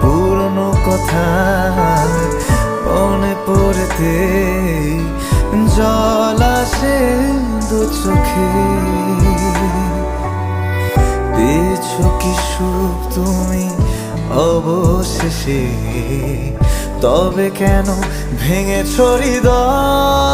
পুরনো কথা মনে পড়তে জল আসে দু চোখে। পেয়েছ কি সুখ তুমি অবশেষে? তবে কেন ভেঙে হৃদয়?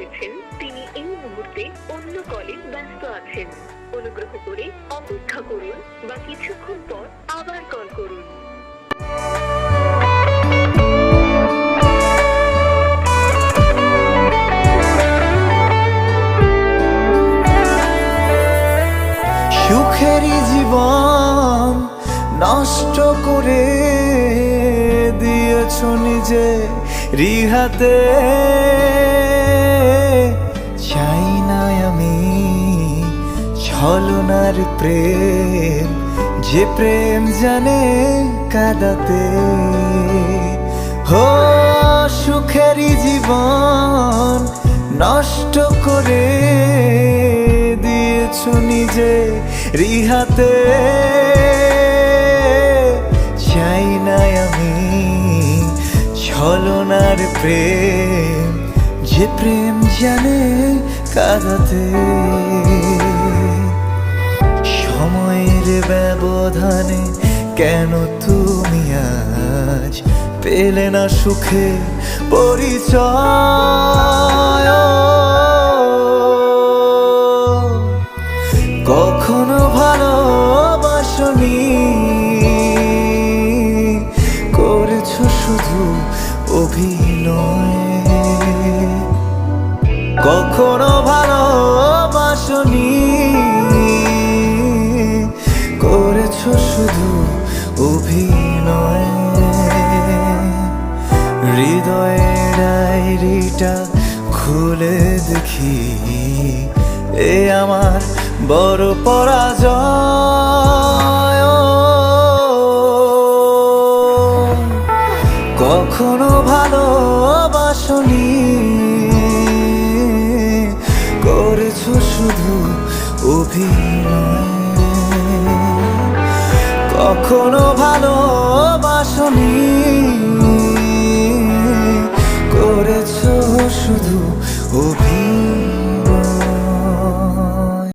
কল করেছেন তিনি এই মুহূর্তে অন্য কলে ব্যস্ত আছেন। অনুগ্রহ করে অপেক্ষা করুন বা কিছুক্ষণ পর আবার কল করুন। সুখেরই জীবন নষ্ট করে দিয়েছ নিজে রিহাতে। ছলনার প্রেম, যে প্রেম জানে কাদাতে। হো, সুখেরই জীবন নষ্ট করে দিয়েছ নিজে রিহাতে। চাই না আমি ছলনার প্রেম, যে প্রেম জানে কাদাতে। সময়ের ব্যবধানে কেন তুমি আজ পেলে না সুখে পরিচয়? কখনো ভালোবাসনি। করেছ শুধু অভিনয়। কখনো ভালোবাসনি। হৃদয়ের ডায়েরিটা খুলে দেখি। এ আমার বড় পরাজয়। কখনো ভালোবাসনি। করেছ শুধু অভিনয়। কখনো ভালোবাসনি। করেছ